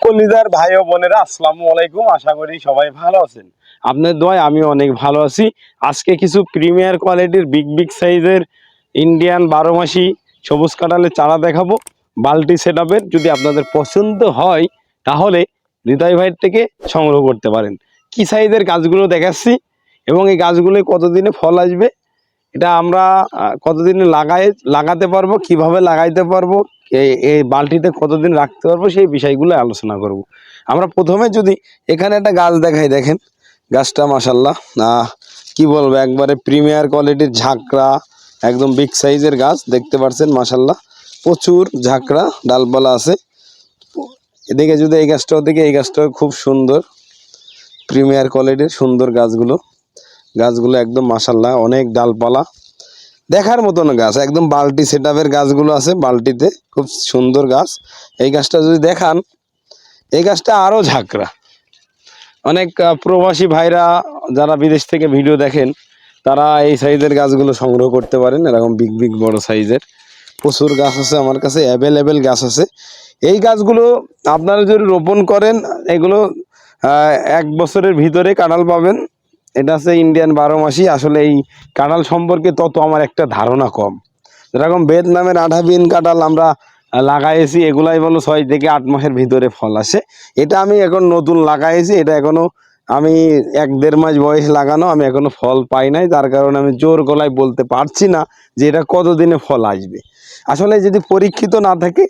কলিদার ভাই ও বোনেরা, আসসালামু আলাইকুম। আশা করি সবাই ভালো আছেন। আপনার দোয়ায় আমি অনেক ভালো আছি। আজকে কিছু প্রিমিয়ার কোয়ালিটির, বিগ বিগ সাইজের ইন্ডিয়ান বারো মাসি সবুজ কাঁঠালের চারা দেখাবো। বালতি সেট যদি আপনাদের পছন্দ হয়, তাহলে হৃদয় ভাইয়ের থেকে সংগ্রহ করতে পারেন। কি সাইজের গাছগুলো দেখাচ্ছি এবং এই গাছগুলো কতদিনে ফল আসবে, এটা আমরা কতদিনে লাগাই, লাগাতে পারব, কীভাবে লাগাইতে পারব এই- এই বালতিতে কতদিন রাখতে পারব সেই বিষয়গুলো আলোচনা করব। আমরা প্রথমে যদি এখানে একটা গাছ দেখাই, দেখেন। গাছটা মাসাল্লাহ কি বলব, একবারে প্রিমিয়ার কোয়ালিটির ঝাঁকড়া, একদম বিগ সাইজের গাছ, দেখতে পাচ্ছেন মাসাল্লাহ প্রচুর ঝাঁকড়া, ডালপালা আছে। এদিকে যদি এই গাছটাও দিকে এই গাছটাও খুব সুন্দর। প্রিমিয়ার কোয়ালিটির সুন্দর গাছগুলো। গাছগুলো একদম মাসাল্লাহ অনেক ডালপালা। দেখার মতন গাছ, একদম বালতি সেট গাছগুলো আছে বালতিতে, খুব সুন্দর গাছ। এই গাছটা যদি দেখান, এই গাছটা আরও ঝাঁকড়া। অনেক প্রবাসী ভাইরা যারা বিদেশ থেকে ভিডিও দেখেন, তারা এই সাইজের গাছগুলো সংগ্রহ করতে পারেন, এরকম বিগ বিগ বড় সাইজের। প্রচুর গাছ আছে আমার কাছে অ্যাভেলেবেল গাছ আছে। এই গাছগুলো আপনারা যদি রোপণ করেন, এগুলো এক বছরের ভিতরে কাঁঠাল পাবেন। এটা হচ্ছে ইন্ডিয়ান বারো মাসি। আসলে এই কাঁঠাল সম্পর্কে তত আমার একটা ধারণা কম। যেরকম বেদ নামের আঠা বিন কাঁঠাল আমরা লাগাইছি, এগুলাই বলো ছয় থেকে আট মাসের ভিতরে ফল আসে। এটা আমি এখন নতুন লাগাইছি, এটা এখনও আমি এক দেড় মাস বয়স লাগানো, আমি এখনও ফল পাই নাই। তার কারণে আমি জোর গলায় বলতে পারছি না যে এটা কতদিনে ফল আসবে। আসলে যদি পরীক্ষিত না থাকে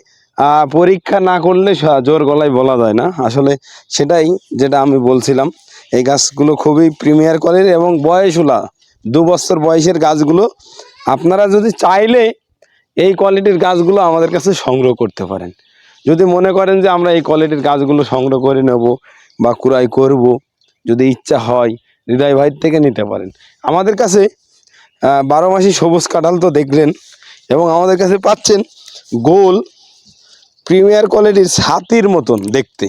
পরীক্ষা না করলে জোর গলায় বলা যায় না। আসলে সেটাই যেটা আমি বলছিলাম। এই গাছগুলো খুবই প্রিমিয়ার কোয়ালিটি এবং বয়সুলা দু বছর বয়সের গাছগুলো। আপনারা যদি চাইলে এই কোয়ালিটির গাছগুলো আমাদের কাছে সংগ্রহ করতে পারেন। যদি মনে করেন যে আমরা এই কোয়ালিটির গাছগুলো সংগ্রহ করে নেব বা ক্রয় করব, যদি ইচ্ছা হয় হৃদয় ভাইয়ের থেকে নিতে পারেন। আমাদের কাছে বারো মাসি সবুজ কাঁঠাল তো দেখলেন এবং আমাদের কাছে পাচ্ছেন গোল প্রিমিয়ার কোয়ালিটির ছাতির মতন দেখতে।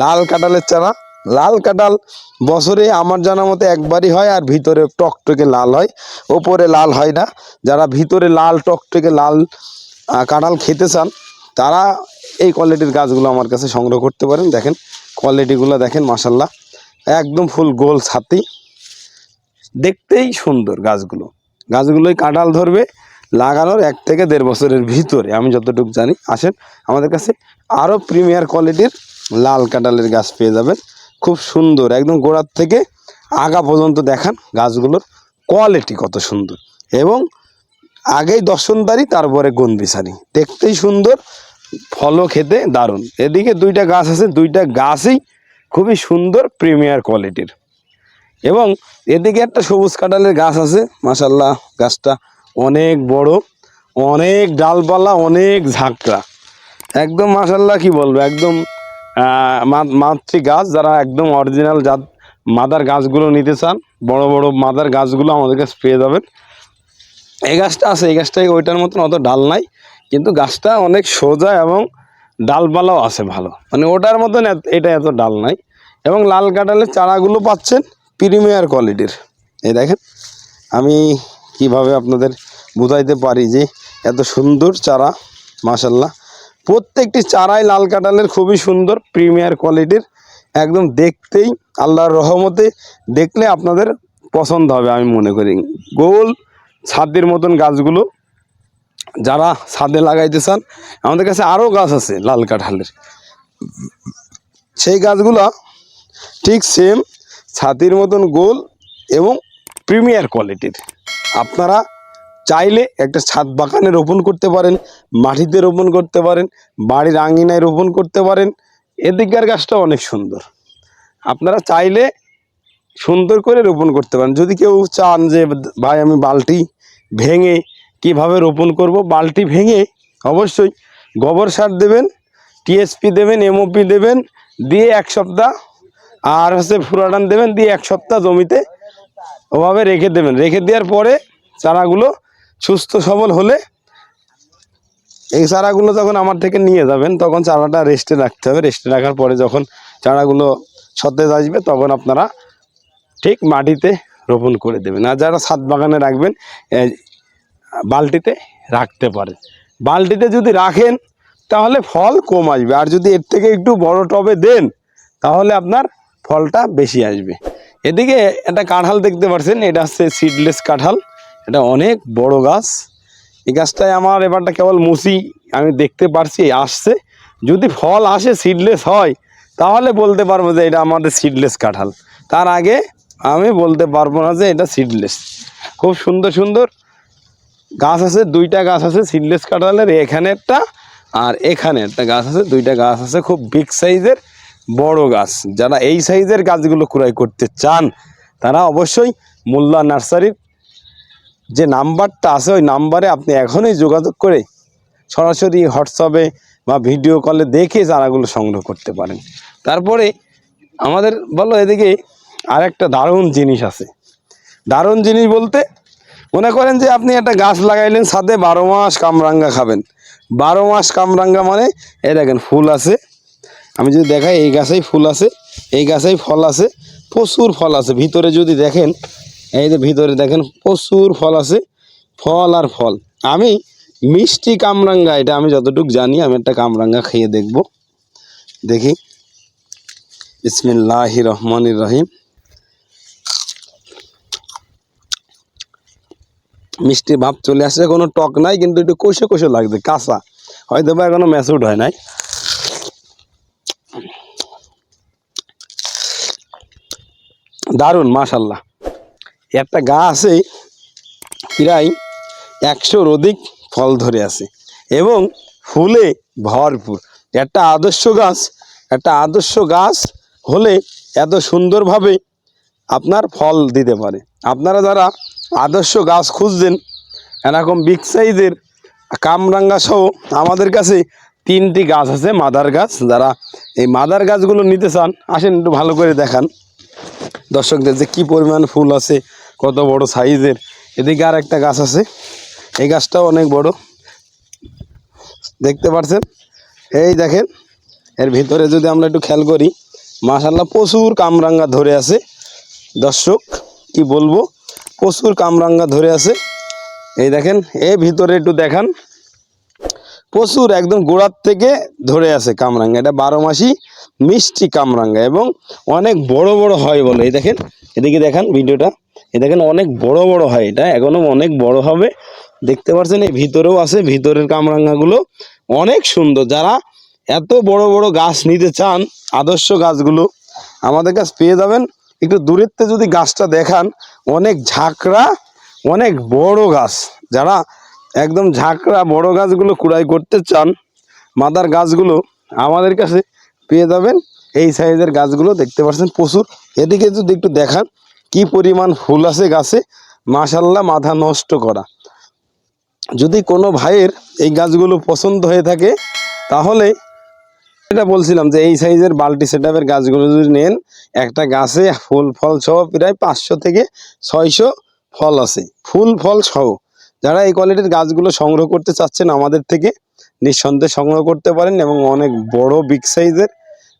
লাল কাঁঠালের চারা লাল কাঁঠাল বছরে আমার জানা মতে একবারই হয় আর ভিতরে টকটকে লাল হয়, ওপরে লাল হয় না। যারা ভিতরে লাল টকটকে লাল কাঁঠাল খেতে চান, তারা এই কোয়ালিটির গাছগুলো আমার কাছে সংগ্রহ করতে পারেন। দেখেন কোয়ালিটিগুলো দেখেন মাসাল্লাহ একদম ফুল গোল ছাতি। দেখতেই সুন্দর গাছগুলো। গাছগুলোই কাঁঠাল ধরবে লাগানোর এক থেকে দেড় বছরের ভিতরে। আমি যতটুকু জানি, আসেন, আমাদের কাছে আরও প্রিমিয়ার কোয়ালিটির লাল কাঁঠালের গাছ পেয়ে যাবেন। খুব সুন্দর, একদম গোড়ার থেকে আগা পর্যন্ত দেখান গাছগুলোর কোয়ালিটি কত সুন্দর। এবং আগেই দর্শনদারি তারপরে গন্ধিসারি দেখতেই সুন্দর, ফলও খেতে দারুণ। এদিকে দুইটা গাছ আছে, দুইটা গাছই খুবই সুন্দর প্রিমিয়ার কোয়ালিটির এবং এদিকে একটা সবুজ কাঁঠালের গাছ আছে মাসাল্লাহ গাছটা অনেক বড়, অনেক ডালপালা, অনেক ঝাঁকড়া। একদম মাসাল্লাহ কি বলব, একদম মাতৃ গাছ যারা একদম অরিজিনাল জাত মাদার গাছগুলো নিতে চান, বড় বড় মাদার গাছগুলো আমাদের কাছে পেয়ে যাবেন। এই গাছটা আছে, এই গাছটা ওইটার মতন অত ডাল নাই, কিন্তু গাছটা অনেক সোজা এবং ডালপালাও আছে ভালো। মানে ওটার মতন এটা এত ডাল নাই। এবং লাল কাঁঠালের চারাগুলো পাচ্ছেন প্রিমিয়ার কোয়ালিটির। এই দেখেন, আমি কীভাবে আপনাদের বুঝাইতে পারি যে এত সুন্দর চারা মাসাল্লাহ প্রত্যেকটি চারাই লাল কাঁঠালের খুবই সুন্দর প্রিমিয়ার কোয়ালিটির একদম দেখতেই আল্লাহর রহমতে দেখলে আপনাদের পছন্দ হবে আমি মনে করি। গোল ছাদের মতন গাছগুলো যারা ছাদে লাগাইতে চান, আমাদের কাছে আরও গাছ আছে লাল কাঁঠালের। সেই গাছগুলো ঠিক সেম ছাতির মতন গোল এবং প্রিমিয়ার কোয়ালিটির আপনারা চাইলে একটা ছাদ বাগানে রোপণ করতে পারেন, মাটিতে রোপণ করতে পারেন, বাড়ির আঙিনায় রোপণ করতে পারেন। এদিককার গাছটা অনেক সুন্দর। আপনারা চাইলে সুন্দর করে রোপণ করতে পারেন। যদি কেউ চান যে, ভাই, আমি বালতি ভেঙে কীভাবে রোপণ করব? বালতি ভেঙে অবশ্যই গোবর সার দেবেন, টিএসপি দেবেন, এমওপি দেবেন, দিয়ে এক সপ্তাহ আর হচ্ছে ফুরাডান দেবেন, দিয়ে এক সপ্তাহ জমিতে ওভাবে রেখে দেবেন। রেখে দেওয়ার পরে চারাগুলো সুস্থ, সবল হলে এই চারাগুলো যখন আমার থেকে নিয়ে যাবেন, তখন চারাটা রেস্টে রাখতে হবে। রেস্টে রাখার পরে যখন চারাগুলো সতেজ আসবে, তখন আপনারা ঠিক মাটিতে রোপণ করে দেবেন। আর যারা ছাদ বাগানে রাখবেন বালতিতে রাখতে পারেন। বালতিতে যদি রাখেন, তাহলে ফল কম আসবে। আর যদি এর থেকে একটু বড় টবে দেন, তাহলে আপনার ফলটা বেশি আসবে। এদিকে একটা কাঁঠাল দেখতে পাচ্ছেন এটা হচ্ছে সিডলেস কাঁঠাল। এটা অনেক বড় গাছ। এই গাছটায় আমার এবারটা কেবল মুসি, আমি দেখতে পারছি আসছে। যদি ফল আসে সিডলেস হয়, তাহলে বলতে পারব যে এটা আমাদের সিডলেস কাঁঠাল। তার আগে আমি বলতে পারব না যে এটা সিডলেস খুব সুন্দর সুন্দর গাছ আছে, দুইটা গাছ আছে সিডলেস কাঁঠালের, এখানে একটা আর এখানে একটা গাছ আছে। দুইটা গাছ আছে খুব বিগ সাইজের বড় গাছ। যারা এই সাইজের গাছগুলো ক্রয় করতে চান, তারা অবশ্যই মোল্লা নার্সারির যে নাম্বারটা আছে, ওই নাম্বারে আপনি এখনই যোগাযোগ করে সরাসরি হোয়াটসঅ্যাপে বা ভিডিও কলে দেখে চারাগুলো সংগ্রহ করতে পারেন। তারপরে আমাদের বলো এদিকে আরেকটা দারুণ জিনিস আছে। দারুণ জিনিস বলতে মনে করেন যে আপনি একটা গাছ লাগাইলেন সাথে বারো মাস কামরাঙ্গা খাবেন। বারো মাস কামরাঙ্গা মানে এই দেখেন ফুল আছে। আমি যদি দেখাই, এই গাছেই ফুল আছে, এই গাছেই ফল আছে, প্রচুর ফল আছে। ভিতরে যদি দেখেন এই যে ভিতরে দেখেন প্রচুর ফল আছে, ফল আর ফল। আমি মিষ্টি কামরাঙ্গা, এটা আমি যতটুকু জানি, আমি একটা কামরাঙ্গা খেয়ে দেখব। দেখি। বিসমিল্লাহ রহমানির রহিম। মিষ্টি ভাব চলে আসছে, কোনো টক নাই, কিন্তু একটু কষে কষে লাগছে, কাঁচা। হয়তো বা এখনও ম্যাচুড হয় নাই। দারুণ মাশাল্লাহ একটা গাছে প্রায় একশোর অধিক ফল ধরে আছে এবং ফুলে ভরপুর। একটা আদর্শ গাছ, একটা আদর্শ গাছ হলে এত সুন্দরভাবে আপনার ফল দিতে পারে। আপনারা যারা আদর্শ গাছ খুঁজছেন, এরকম বিগ সাইজের কামরাঙ্গা সহ আমাদের কাছে তিনটি গাছ আছে, মাদার গাছ। যারা এই মাদার গাছগুলো নিতে চান, আসেন একটু ভালো করে দেখান। দর্শকদের যে কী পরিমাণ ফুল আছে কত বড় সাইজের। এদিকে আর একটা গাছ আছে। এই গাছটাও অনেক বড়। দেখতে পাচ্ছেন এই দেখেন, এর ভিতরে যদি আমরা একটু খেয়াল করি মাশাল্লাহ প্রচুর কামরাঙ্গা ধরে আছে। দর্শক, কি বলব? প্রচুর কামরাঙ্গা ধরে আছে। এই দেখেন, এই ভিতরে একটু দেখান। প্রচুর একদম গোড়ার থেকে ধরে আছে কামরাঙ্গা। এটা বারো মাসি মিষ্টি কামরাঙ্গা এবং অনেক বড় বড় হয় বলে। এই দেখেন, এদিকে দেখান ভিডিওটা। এই দেখেন অনেক বড় বড় হয় এটা, এখনও অনেক বড় হবে। দেখতে পাচ্ছেন এই ভিতরেও আছে, ভিতরের কামরাঙ্গাগুলো অনেক সুন্দর। যারা এত বড় বড় গাছ নিতে চান, আদর্শ গাছগুলো আমাদের কাছে পেয়ে যাবেন। একটু দূরের যদি গাছটা দেখান, অনেক ঝাঁকড়া, অনেক বড় গাছ। যারা একদম ঝাঁকড়া বড় গাছগুলো কুড়াই করতে চান, মাদার গাছগুলো আমাদের কাছে পেয়ে যাবেন। এই সাইজের গাছগুলো দেখতে পাচ্ছেন প্রচুর। এদিকে যদি একটু দেখান কি পরিমাণ ফুল আছে গাছে মাশাল্লাহ মাথা নষ্ট করা। যদি কোনো ভাইয়ের এই গাছগুলো পছন্দ হয়ে থাকে, তাহলে এটা বলছিলাম যে এই সাইজের বাল্টি সেটআপের গাছগুলো যদি নেন, একটা গাছে ফুল ফল সহ প্রায় পাঁচশো থেকে ছয়শো ফল আছে। ফুল, ফল সহ। যারা এই কোয়ালিটির গাছগুলো সংগ্রহ করতে চাচ্ছেন আমাদের থেকে, নিঃসন্দেহে সংগ্রহ করতে পারেন এবং অনেক বড়, বিগ সাইজের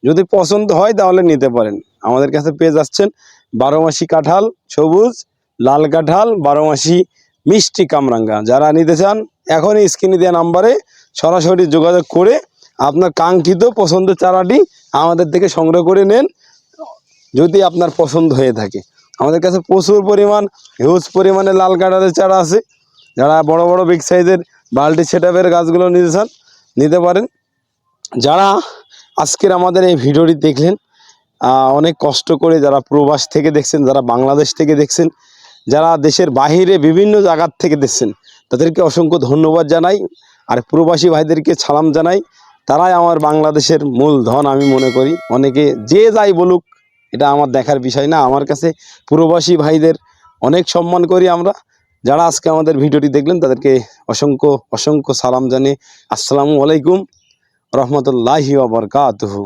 যদি পছন্দ হয়, তাহলে নিতে পারেন। আমাদের কাছে পেয়ে যাচ্ছেন বারো মাসি কাঁঠাল, সবুজ, লাল কাঁঠাল বারো মাসি মিষ্টি কামরাঙ্গা। যারা নিতে চান, এখনই স্ক্রিনে দেওয়া নাম্বারে সরাসরি যোগাযোগ করে আপনার কাঙ্ক্ষিত পছন্দের চারাটি আমাদের থেকে সংগ্রহ করে নেন, যদি আপনার পছন্দ হয়ে থাকে। আমাদের কাছে প্রচুর পরিমাণ, হিউজ পরিমাণে লাল কাঁঠালের চারা আছে। যারা বড় বড় বিগ সাইজের বাল্টি সেটআপের গাছগুলো নিতে চান, নিতে পারেন। যারা আজকের আমাদের এই ভিডিওটি দেখলেন অনেক কষ্ট করে যারা প্রবাস থেকে দেখছেন, যারা বাংলাদেশ থেকে দেখছেন, যারা দেশের বাহিরে বিভিন্ন জায়গার থেকে দেখছেন, তাদেরকে অসংখ্য ধন্যবাদ জানাই। আর প্রবাসী ভাইদেরকে সালাম জানাই। তারাই আমার বাংলাদেশের মূল ধন, আমি মনে করি। অনেকে যে যাই বলুক, এটা আমার দেখার বিষয় না। আমার কাছে প্রবাসী ভাইদের অনেক সম্মান করি আমরা। যারা আজকে আমাদের ভিডিওটি দেখলেন, তাদেরকে অসংখ্য অসংখ্য সালাম জানিয়ে আসসালামু আলাইকুম। রহমতুল্লাহি ওবরকাতুহু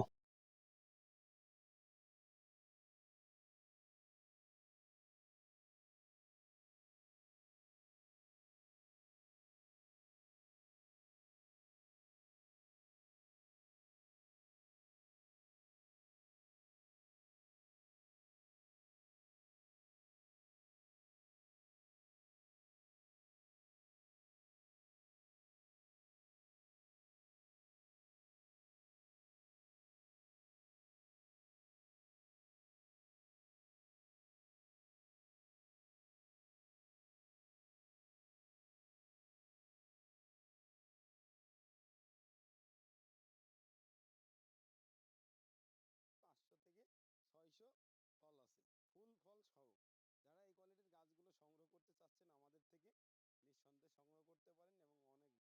করতে পারেন এবং